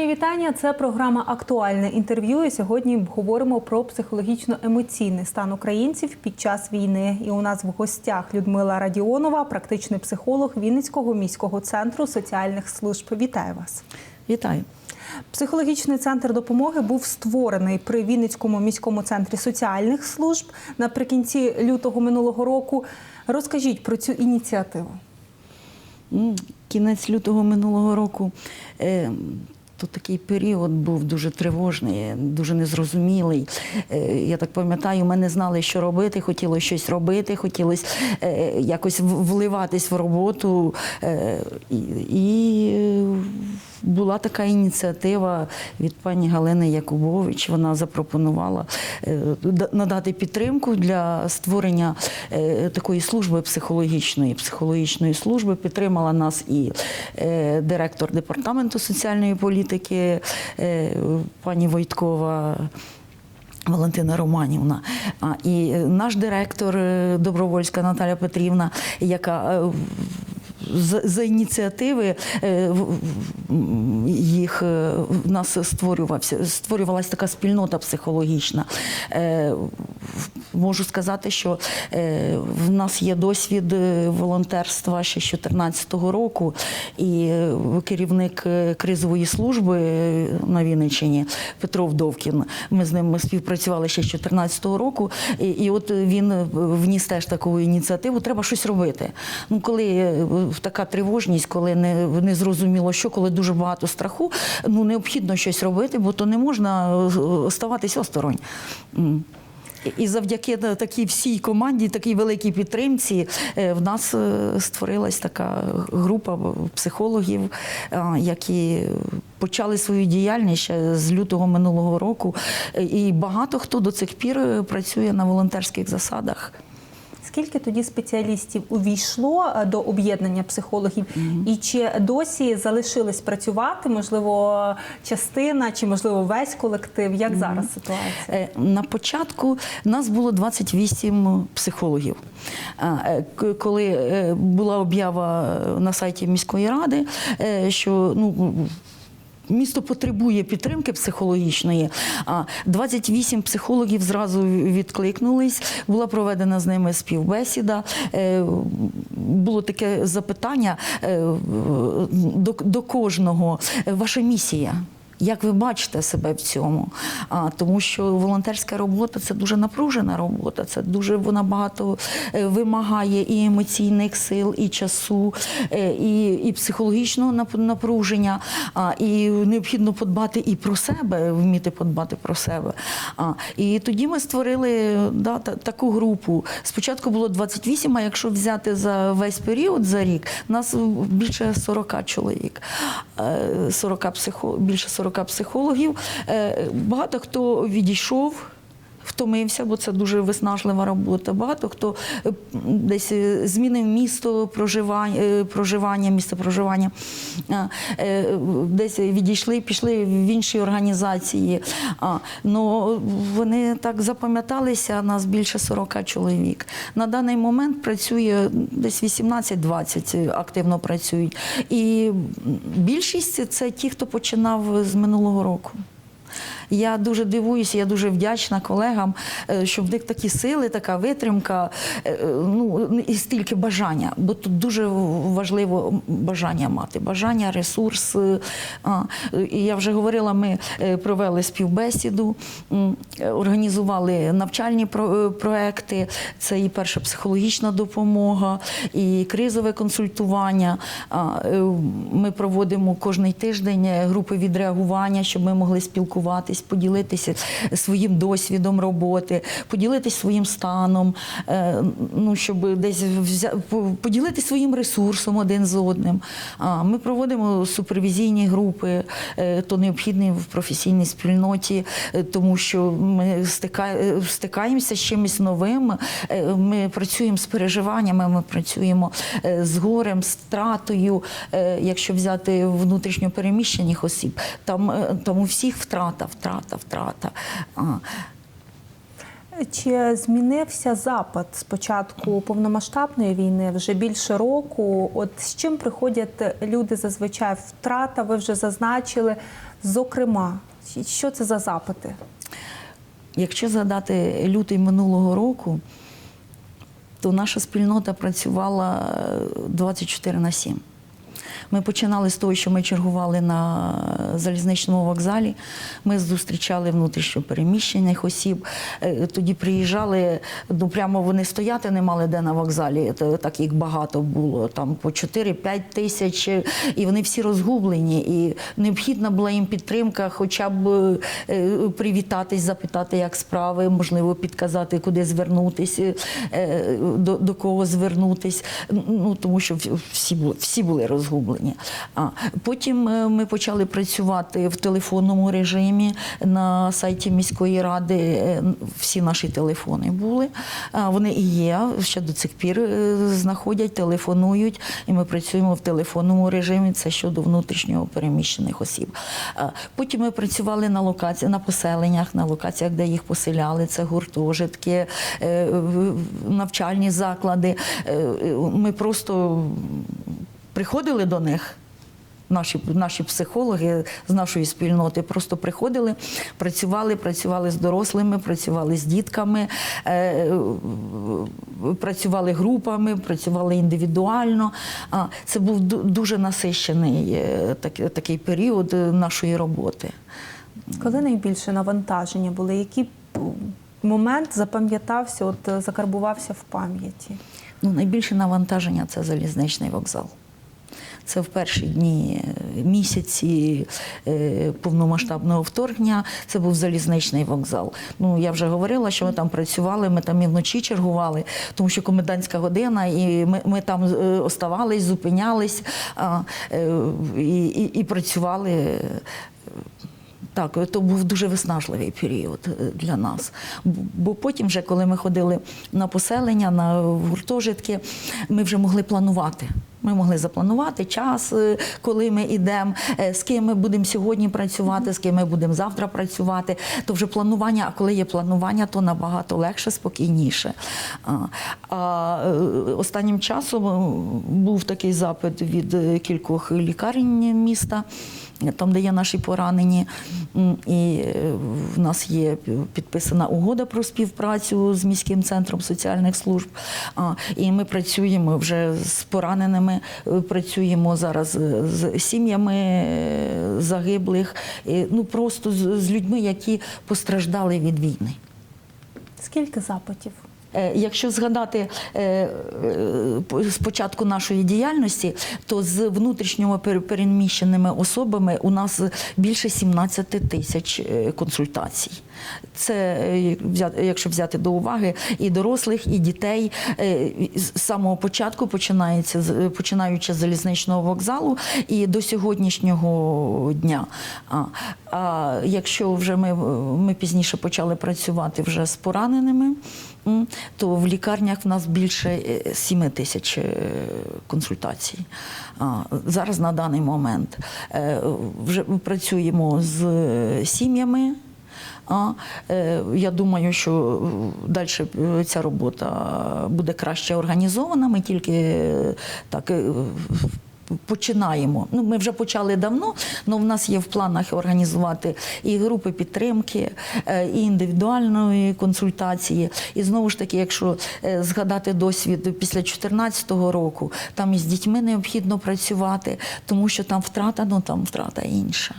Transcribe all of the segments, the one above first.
мої вітання. Це програма Актуальне інтерв'ю. І сьогодні говоримо про психологічно-емоційний стан українців під час війни. І у нас в гостях Людмила Радіонова, практичний психолог Вінницького міського центру соціальних служб. Вітаю вас. Вітаю. Психологічний центр допомоги був створений при Вінницькому міському центрі соціальних служб наприкінці лютого минулого року. Розкажіть про цю ініціативу. Кінець лютого минулого року. То такий період був дуже тривожний, дуже незрозумілий. Е, Я так пам'ятаю, ми не знали, що робити, хотілося щось робити, хотілося е, якось вливатись в роботу. Е, І, була така ініціатива від пані Галини Якубович. Вона запропонувала е, надати підтримку для створення е, такої служби психологічної, психологічної служби. Підтримала нас і е, директор департаменту соціальної політики пані Войткова. Валентина Романівна, а і наш директор Добровольська Наталя Петрівна, яка за, ініціативи е, їх е, в нас створювався, створювалася така спільнота психологічна. Можу сказати, що е, в нас є досвід е, волонтерства ще з 2014 року, і е, керівник кризової служби на Вінниччині Петро Вдовкін. Ми з ним співпрацювали ще з 2014 року, і, і от він вніс теж таку ініціативу. Треба щось робити. Ну, коли така тривожність, коли не, не зрозуміло, що коли дуже багато страху, ну необхідно щось робити, бо то не можна е, осторонь. І завдяки такій всій команді, такій великій підтримці, е, в нас е, створилась така група психологів, е, які почали свою діяльність ще з лютого минулого року. Е, І багато хто до цих пір е, працює на волонтерських засадах. Скільки тоді спеціалістів увійшло е, до об'єднання психологів, і чи досі залишились працювати? Можливо, частина чи можливо весь колектив? Як зараз ситуація? Е, На початку нас було 28 психологів. Е, Коли була об'ява на сайті міської ради, що ну. Місто потребує підтримки психологічної. А 28 психологів зразу відкликнулись. Була проведена з ними співбесіда. Е, Було таке запитання е, до, кожного: ваша місія. Як ви бачите себе в цьому? А, тому що волонтерська робота це дуже напружена робота, це дуже вона багато е, вимагає і емоційних сил, і часу, е, і, і психологічного напруження. А, і необхідно подбати і про себе, вміти подбати про себе. А, і тоді ми створили да, та- таку групу. Спочатку було 28, а якщо взяти за весь період за рік, нас більше 40 чоловік, Е, 40 психо, більше 40 психологів. Е, Багато хто відійшов. Втомився, бо це дуже виснажлива робота. Багато хто е, десь е, змінив місто проживання, е, проживання місце проживання, десь відійшли, пішли в інші організації. Ну, вони так запам'яталися, нас більше 40 чоловік. На даний момент працює десь 18-20 активно працюють. І більшість це ті, хто починав з минулого року. Я дуже дивуюся, я дуже вдячна колегам, е, що в них такі сили, така витримка, е, е, ну і стільки бажання. Бо тут дуже важливо бажання мати, бажання, ресурс. я вже говорила, ми провели співбесіду, організували навчальні про- проекти. Це і перша психологічна допомога, і кризове консультування. Ми проводимо кожний тиждень групи відреагування, щоб ми могли спілкуватись, поділитися своїм досвідом роботи, поділитися своїм станом, е, ну щоб десь взя... по- поділитися своїм ресурсом один з одним. Ми проводимо супервізійні групи, е, то необхідні в професійній спільноті, е, тому що ми стикаємося з чимось новим. Ми працюємо з переживаннями, ми працюємо з горем, з втратою. Якщо взяти внутрішньо переміщених осіб, там, там у всіх втрата, втрата, втрата. А, Чи змінився запит з початку повномасштабної війни вже більше року? От з чим приходять люди зазвичай? Втрата ви вже зазначили. Зокрема, що це за запити? Якщо згадати лютий минулого року, то наша спільнота працювала 24 на 7. Ми починали з того, що ми чергували на залізничному вокзалі. Ми зустрічали внутрішньо переміщених осіб. Е, Тоді приїжджали, ну прямо вони стояти не мали де на вокзалі. Так їх багато було, там по 4-5 тисяч, і вони всі розгублені. І необхідна була їм підтримка, хоча б е, привітатись, запитати, як справи, можливо, підказати, куди звернутися, е, до, до кого звернутись. Ну тому що всі були, всі були розгублені. А потім е, ми почали працювати в телефонному режимі на сайті міської ради. Е, Всі наші телефони були. Вони і є ще до цих пір е, знаходять, телефонують, і ми працюємо в телефонному режимі. Це щодо внутрішнього переміщених осіб. Потім ми працювали на локації, на поселеннях, на локаціях, де їх поселяли. Це гуртожитки, навчальні заклади. Ми просто приходили до них. Наші, наші психологи з нашої спільноти просто приходили, працювали, працювали з дорослими, працювали з дітками, е, працювали групами, працювали індивідуально. А, Це був дуже насищений е, так- такий період е, нашої роботи. Коли найбільше навантаження були? Який момент запам'ятався, от е, закарбувався в пам'яті? Ну, найбільше навантаження це залізничний вокзал. Це в перші дні е, місяці е, повномасштабного вторгнення. Це був залізничний вокзал. Ну я вже говорила, що ми там працювали, ми там і вночі чергували, тому що комендантська година, і ми, ми там е, оставались, зупинялись і, і, і працювали. Так, то був дуже виснажливий період для нас. Бо потім, вже, коли ми ходили на поселення, на гуртожитки, ми вже могли планувати. Ми могли запланувати час, е, коли ми йдемо, е, з ким ми будемо сьогодні працювати, з ким ми будемо завтра працювати. То вже планування, а коли є планування, то набагато легше, спокійніше. А, е, останнім часом був такий запит від кількох лікарень міста там, де є наші поранені. І е, в нас є підписана угода про співпрацю з міським центром соціальних служб. І ми працюємо вже з пораненими, е, працюємо зараз е, з сім'ями загиблих, ну просто з людьми, які постраждали від війни. Скільки запитів? Е, Якщо згадати е, е, початку нашої діяльності, то з внутрішньо пер- переміщеними особами у нас більше 17 тисяч е, консультацій. Це е, якщо взяти до уваги і дорослих, і дітей. Е, З самого початку починається починаючи з залізничного вокзалу і до сьогоднішнього дня. А, а якщо вже ми, ми пізніше почали працювати вже з пораненими, то в лікарнях в нас більше 7 тисяч е, консультацій. Зараз на даний момент е, вже працюємо з е, сім'ями. Е, я думаю, що далі ця робота буде краще організована. Ми тільки е, так. Починаємо. Ну, ми вже почали давно, але в нас є в планах організувати і групи підтримки, е, і індивідуальної консультації. І знову ж таки, якщо е, згадати досвід після 2014 року, там із дітьми необхідно працювати, тому що там втрата, ну там втрата інша.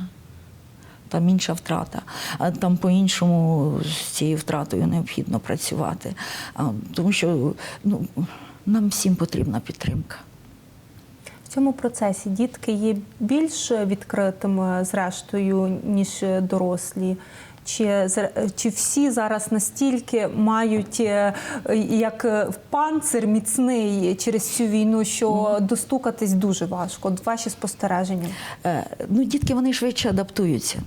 Там інша втрата, а там по-іншому з цією втратою необхідно працювати. Тому що ну, нам всім потрібна підтримка. Цьому процесі дітки є більш відкритими, зрештою, ніж дорослі. Чи, чи всі зараз настільки мають е, як е, панцир міцний через цю війну, що достукатись дуже важко? Ваші спостереження? Е, Ну, дітки вони швидше адаптуються.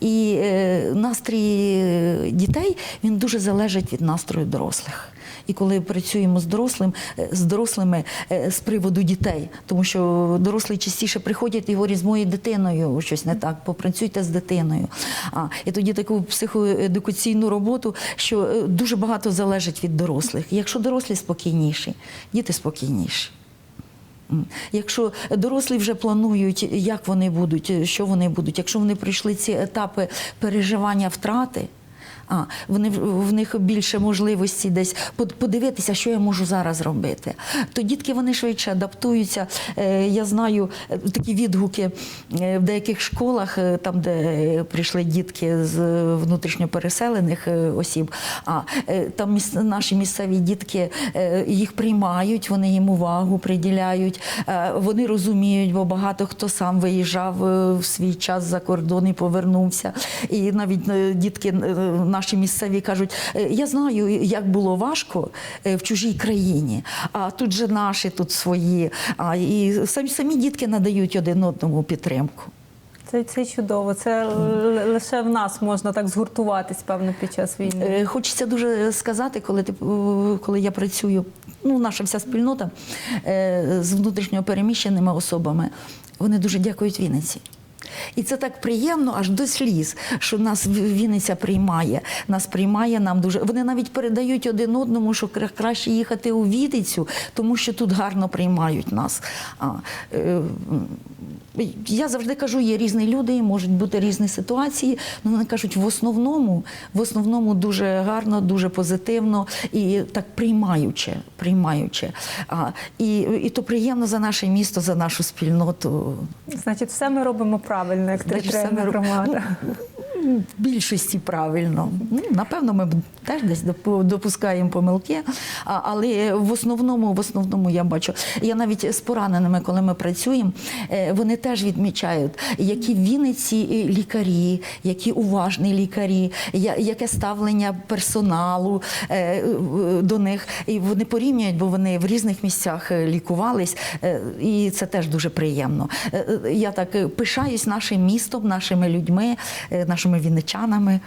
І е, настрій е, дітей він дуже залежить від настрою дорослих. І коли працюємо з дорослим, е, з дорослими з приводу дітей, тому що дорослі частіше приходять і говорять з моєю дитиною щось не так, попрацюйте з дитиною. А, і тоді таку психоедукаційну роботу, що дуже багато залежить від дорослих. Якщо дорослі спокійніші, діти спокійніші. Якщо дорослі вже планують, як вони будуть, що вони будуть, якщо вони пройшли ці етапи переживання втрати, а, вони, в них більше можливості десь под- подивитися, що я можу зараз робити. То дітки вони швидше адаптуються. Е, Я знаю е, такі відгуки е, в деяких школах, там, де прийшли дітки з внутрішньопереселених е, осіб. А там наші місцеві дітки їх приймають, вони їм увагу приділяють, вони розуміють, бо багато хто сам виїжджав в свій час за кордон і повернувся. І навіть дітки наші місцеві кажуть: «Е, я знаю, як було важко е, в чужій країні, а тут же наші, тут свої. А і самі самі дітки надають один одному підтримку. Це, це чудово. Це лише в нас можна так згуртуватись, певно, під час війни. Е, Хочеться дуже сказати, коли ти коли я працюю, ну наша вся спільнота з внутрішньо переміщеними особами, вони дуже дякують Вінниці. І це так приємно, аж до сліз, що нас Вінниця приймає. Нас приймає нам дуже. Вони навіть передають один одному, що краще їхати у Вінницю, тому що тут гарно приймають нас. А, е, я завжди кажу, є різні люди, можуть бути різні ситуації. але вони кажуть, в основному, в основному дуже гарно, дуже позитивно і так приймаюче. приймаюче. А, і, і то приємно за наше місто, за нашу спільноту. Значить, все ми робимо правильно, як Значить, все територіальна ми більшості правильно. Ну, напевно, ми теж десь доп- допускаємо помилки, але в основному, в основному я бачу. Я навіть з пораненими, коли ми працюємо, е, вони теж відмічають, які в Вінниці е, лікарі, які уважні лікарі, яке ставлення персоналу е, до них. І вони порівнюють, бо вони в різних місцях лікувались, і це теж дуже приємно. Я так пишаюсь нашим містом, нашими людьми, е, нашими вінничанами.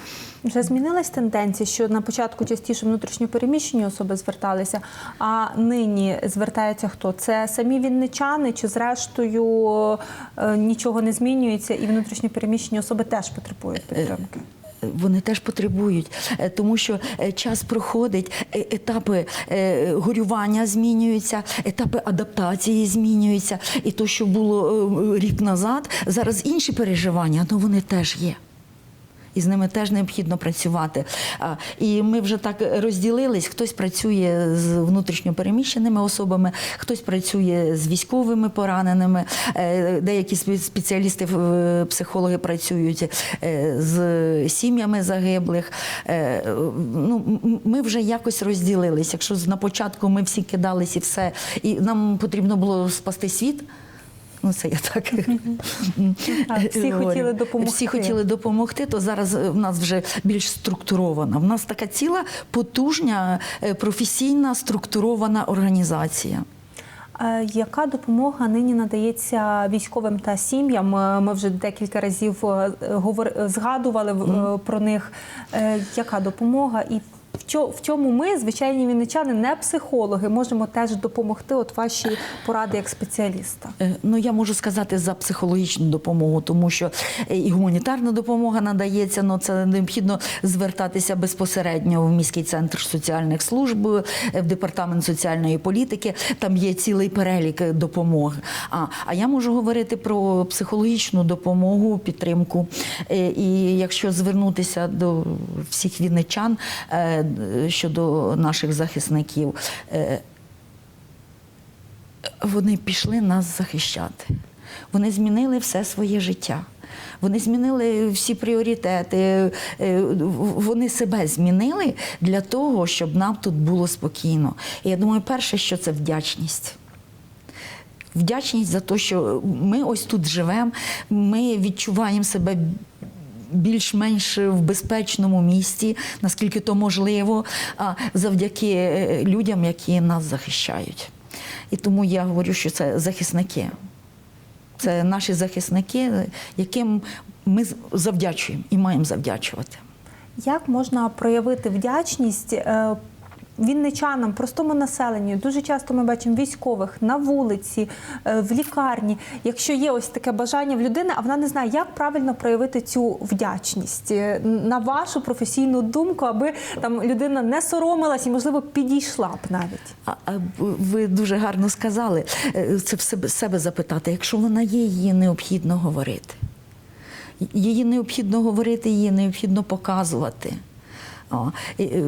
Вже змінилась тенденція, що на початку частіше внутрішньопереміщені особи зверталися, а нині звертається хто? Це самі вінничани, чи зрештою е, нічого не змінюється, і внутрішньопереміщені особи теж потребують підтримки? Вони теж потребують, е, тому що е, час проходить, е, етапи е, горювання змінюються, етапи адаптації змінюються. І то, що було е, рік назад, зараз інші переживання, але вони теж є. І з ними теж необхідно працювати. І ми вже так розділились. Хтось працює з внутрішньопереміщеними особами, хтось працює з військовими пораненими. Е, Деякі спеціалісти, е, психологи працюють е, з сім'ями загиблих. Ну, ми вже якось розділились. Якщо на початку ми всі кидались і все, і нам потрібно було спасти світ. Ну, це я так. А, всі говорю. хотіли допомогти. Всі хотіли допомогти, то зараз е, в нас вже більш структурована. В нас така ціла потужня, е, професійна структурована організація. Е, Яка допомога нині надається військовим та сім'ям? Е, Ми вже декілька разів е, згадували е, про них. Е, Яка допомога і в чому ми, звичайні вінничани, не психологи, можемо теж допомогти? От ваші поради як спеціаліста. Е, Ну, я можу сказати за психологічну допомогу, тому що е, і гуманітарна допомога надається, але це необхідно звертатися безпосередньо в міський центр соціальних служб, е, в департамент соціальної політики. Там є цілий перелік е, допомог. А, а я можу говорити про психологічну допомогу, підтримку. І якщо звернутися до всіх вінничан е, щодо наших захисників. е, вони пішли нас захищати. Вони змінили все своє життя. Вони змінили всі пріоритети, е, вони себе змінили для того, щоб нам тут було спокійно. І я думаю, перше, що це вдячність. Вдячність за те, що ми ось тут живемо, ми відчуваємо себе більш-менш в безпечному місті, наскільки то можливо, завдяки е, людям, які нас захищають. І тому я говорю, що це захисники. Це наші захисники, яким ми завдячуємо і маємо завдячувати. Як можна проявити вдячність е, вінничанам, простому населенню? Дуже часто ми бачимо військових на вулиці, е, в лікарні. Якщо є ось таке бажання в людини, а вона не знає, як правильно проявити цю вдячність Е, на вашу професійну думку, аби там людина не соромилась і, можливо, підійшла б навіть. А, ви дуже гарно сказали е, це в себе, себе запитати, якщо вона є, її необхідно говорити. Її необхідно говорити, її необхідно показувати. О, і, е,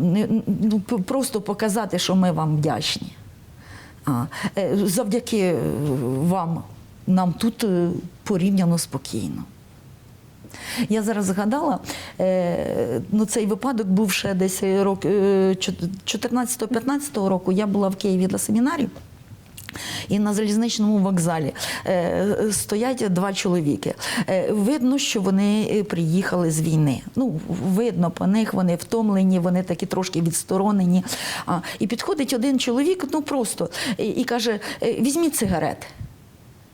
не- ну, просто показати, що ми вам вдячні. А, е, завдяки е, вам нам тут порівняно спокійно. Я зараз згадала, ну цей випадок був ще десь рок, е, 14-15 року. Я була в Києві на семінарі. І на залізничному вокзалі е, стоять два чоловіки. Е, видно, що вони е, приїхали з війни. Ну, видно по них, вони втомлені, вони такі трошки відсторонені. І підходить один чоловік, ну просто, і, каже: «Е, візьміть сигарети.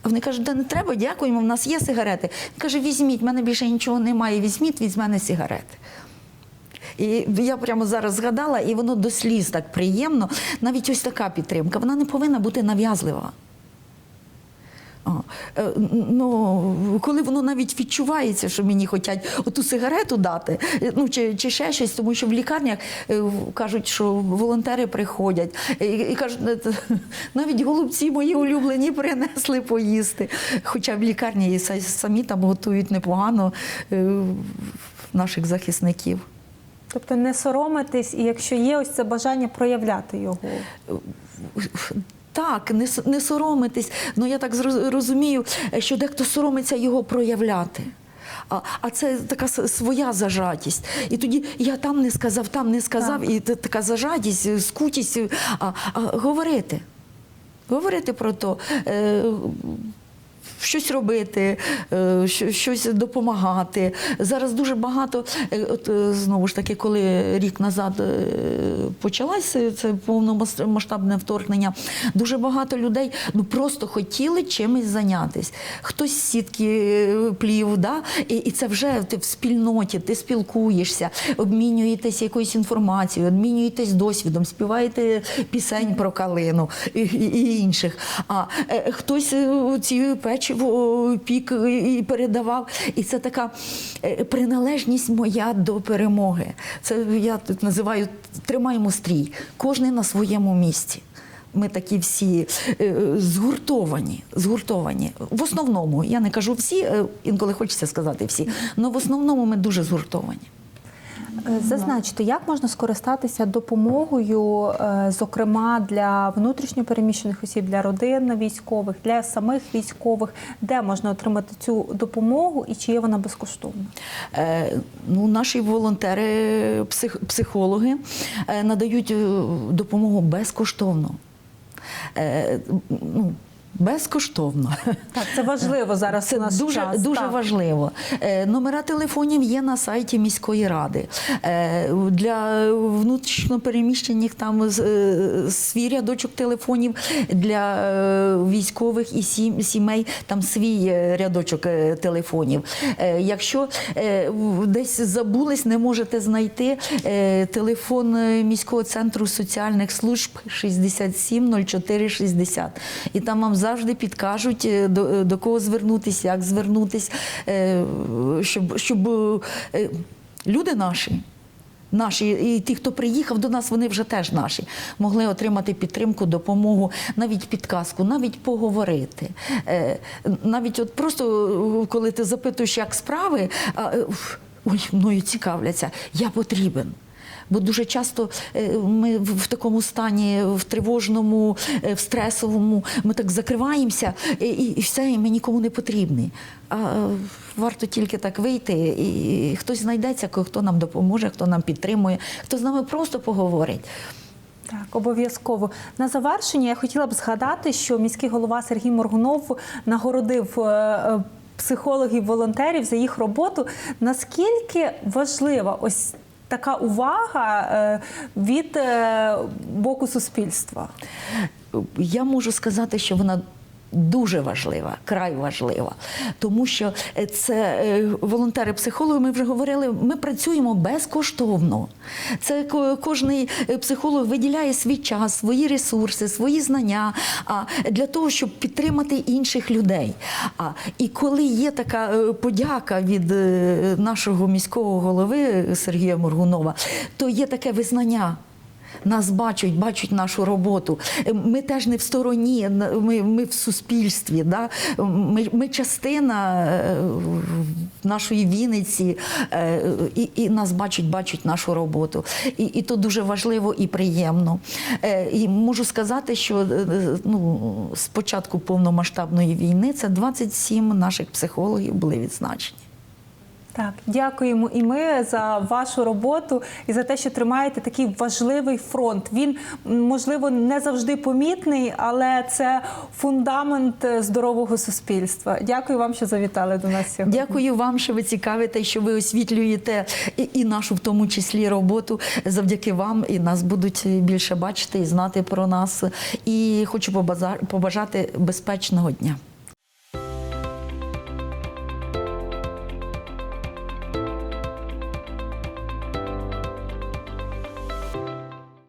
Вони кажуть, да не треба, дякуємо, в нас є сигарети. Він каже, візьміть, в мене більше нічого немає, візьміть, від мене сигарети. І я прямо зараз згадала, і воно до сліз так приємно. Навіть ось така підтримка, вона не повинна бути нав'язлива. Е, ну, коли воно навіть відчувається, що мені хочуть оту сигарету дати, е, ну чи, чи ще щось, тому що в лікарнях е, кажуть, що волонтери приходять і, і кажуть, «Е, навіть голубці мої улюблені принесли поїсти. Хоча в лікарні і самі там готують непогано наших захисників. Тобто не соромитись, і якщо є ось це бажання проявляти його. Так, не, не соромитись. Ну я так розумію, що дехто соромиться його проявляти. А, а це така своя зажатість. І тоді я там не сказав, там не сказав, Так. і та- така зажатість, е, скутість. е, А, а говорити. Говорити про то. Щось робити, е, щось допомагати. Зараз дуже багато, е, от е, знову ж таки, коли рік назад почалося це повномасштабне вторгнення, дуже багато людей ну просто хотіли чимось зайнятися. Хтось сітки плів, да? і, і це вже ти в спільноті, ти спілкуєшся, обмінюєтесь якоюсь інформацією, обмінюєтесь досвідом, співаєте пісень про калину і, і, інших. А е, хтось е, ці печиво пік і передавав. І це така е, приналежність моя до перемоги. Це я тут називаю тримаємо стрій. Кожен на своєму місці. Ми такі всі е, згуртовані, згуртовані. В основному, я не кажу всі, е, інколи хочеться сказати всі, але в основному ми дуже згуртовані. Е, Зазначте, як можна скористатися допомогою, е, зокрема для внутрішньопереміщених осіб, для родин військових, для самих військових, де можна отримати цю допомогу і чи є вона безкоштовна? Е, Ну, наші волонтери, псих, психологи надають допомогу безкоштовно. Ну, безкоштовно. Так, це важливо зараз. Це у нас дуже, час. дуже Так. важливо. Е, Номера телефонів є на сайті міської ради. Е, Для внутрішньопереміщених там е, свій рядочок телефонів, для е, військових і сім- сімей там свій рядочок е, телефонів. Е, Якщо е, десь забулись, не можете знайти е, телефон міського центру соціальних служб 67 04 60. І там вам завжди підкажуть, е, до, до кого звернутися, як звернутися, е, щоб, щоб е, люди наші. Наші і ті, хто приїхав до нас, вони вже теж наші, могли отримати підтримку, допомогу, навіть підказку, навіть поговорити. Е, Навіть от просто е, коли ти запитуєш, як справи, е, ой, мною цікавляться, я потрібен. Бо дуже часто е, ми в такому стані, в тривожному, е, в стресовому, ми так закриваємося, і, і все, і ми нікому не потрібні. А е, варто тільки так вийти, і хтось знайдеться, хто нам допоможе, хто нам підтримує, хто з нами просто поговорить. Так, обов'язково. На завершення я хотіла б згадати, що міський голова Сергій Моргунов нагородив. е, е, Психологів, волонтерів за їх роботу. Наскільки важлива ось така увага е, від е, боку суспільства? Я можу сказати, що вона Дуже важлива, край важлива, тому що е, це е, волонтери-психологи. Ми вже говорили. Ми працюємо безкоштовно. Це кожний е, психолог виділяє свій час, свої ресурси, свої знання а, для того, щоб підтримати інших людей. А і коли є така подяка від нашого міського голови Сергія Моргунова, то є таке визнання. Нас бачать, бачать нашу роботу. Е, Ми теж не в стороні, ми, ми в суспільстві. Да? Ми, ми частина е, нашої Вінниці, е, і, і нас бачать, бачать нашу роботу. І, і то дуже важливо і приємно. Е, І можу сказати, що е, е, ну, з повномасштабної війни це 27 наших психологів були відзначені. Так, дякуємо і ми за вашу роботу і за те, що тримаєте такий важливий фронт. Він можливо не завжди помітний, але це фундамент здорового суспільства. Дякую вам, що завітали до нас сьогодні. Дякую вам, що ви цікавите, що ви освітлюєте і, і нашу, в тому числі, роботу. Завдяки вам і нас будуть більше бачити і знати про нас. І хочу побажати безпечного дня.